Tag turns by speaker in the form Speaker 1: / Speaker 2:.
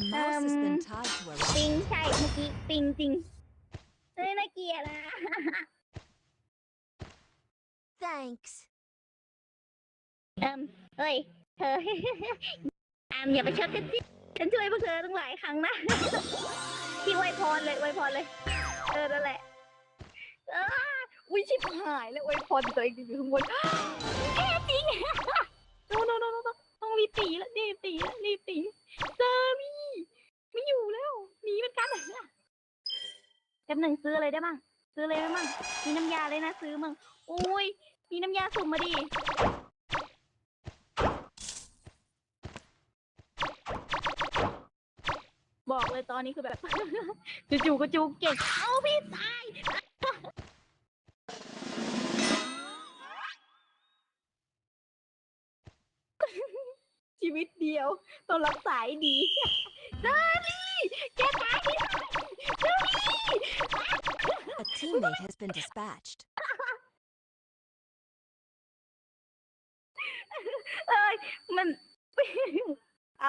Speaker 1: A mouse has been
Speaker 2: Um,
Speaker 1: tied to a
Speaker 2: ปิ
Speaker 1: rock.
Speaker 2: งใช่เมื่อกี้ปิงจริงเฮ้ยน่าเกลียดอะ
Speaker 1: Thanks.
Speaker 2: เอิมเฮ้ยเธอ อามอย่าไปชดฉันสิฉันช่วยพวกเธอตั้งหลายครั้งนะที่ไวยพรเลยไวยพรเลยเออนั่นแหละอ้าอุ้ยชิบหายแล้วไวยพรตัวเองอยู่ข้างบนแค่จริง โนโนโนโนต้องรีบตีแล้วรีบตีแล้วรีบตีเจอมี่ไม่ อยู่แล้วหนีเหมือนกันแป๊บหนึ่งซื้ออะไรได้บ้าง ซื้ออะไรได้บ้าง มีน้ำยาเลยนะซื้อมั่งอุ้ย มีน้ำยาสุ่มมาดิ บอกเลยตอนนี้คือแบบ จู่ๆก็จูเก่ง เอาพี่ตาย ชีวิตเดียวต้องรักษาให้ดีเด
Speaker 1: teammate has been dispatched.
Speaker 2: เอ้ยมันเอ